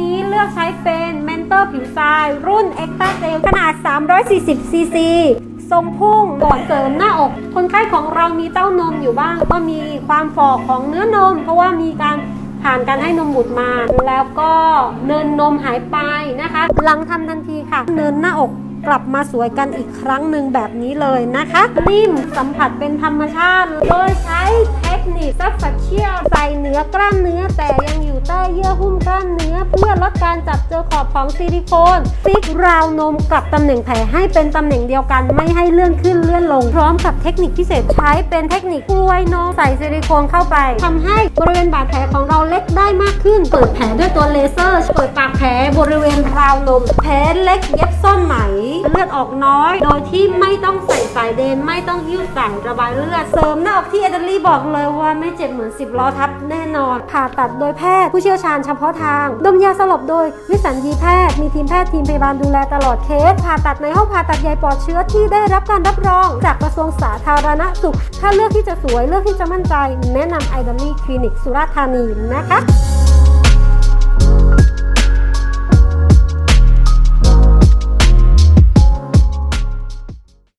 นี้เลือกใช้เป็นเมนเตอร์ผิวทราย รุ่น e x t r a g e l ขนาด 340 ซีซีทรงพุ่งก่อนเสริมหน้าอก คนไข้ของเรามีเต้านมอยู่บ้าง ก็มีความฝ่อของเนื้อนม เพราะว่ามีการผ่านการให้นมบุตรมา แล้วก็เนินนมหายไปนะคะ หลังทำทันทีค่ะ เนินหน้าอกกลับมาสวยกันอีกครั้งหนึ่งแบบนี้เลยนะคะ นิ่มสัมผัสเป็นธรรมชาติ โดยใช้เทคนิคซับฟัชเชียลใส่เนื้อกล้ามเนื้อแต่ยัง อยู่เยื่อหุ้มกล้ามเนื้อ เพื่อลดการจับเจอขอบของซิลิโคนฟิกราวนมกลับตำแหน่งแผลให้เป็นตำแหน่งเดียวกันไม่ให้เลื่อนขึ้นเลื่อนลง พร้อมกับเทคนิคพิเศษใช้เป็นเทคนิคกล้วยนมใส่ซิลิโคนเข้าไปทำให้บริเวณบาดแผลของเราเล็กได้มากขึ้น เปิดแผลด้วยตัวเลเซอร์ เปิดปากแผลบริเวณราวนมแผลเล็กเย็บซ่อนไหมเลือดออกน้อย โดยที่ไม่ต้องใส่สายเดนไม่ต้องหิ้วสายระบายเลือด เสริมหน้าอกที่เอเดลี่บอกเลยว่าไม่เจ็บเหมือน 10 ล้อทับแน่นอน ผ่าตัดโดยแพทย์ผู้เชี่ยวชาญเฉพาะทาง ดมยาสลบโดยวิสัญญีแพทย์ มีทีมแพทย์ทีมพยาบาลดูแลตลอดเคส ผ่าตัดในห้องผ่าตัดใหญ่ปลอดเชื้อที่ได้รับการรับรอง จากกระทรวงสาธารณสุข ถ้าเลือกที่จะสวยเลือกที่จะมั่นใจ แนะนำไอดอลี่คลินิกสุราษฎร์ธานีนะคะ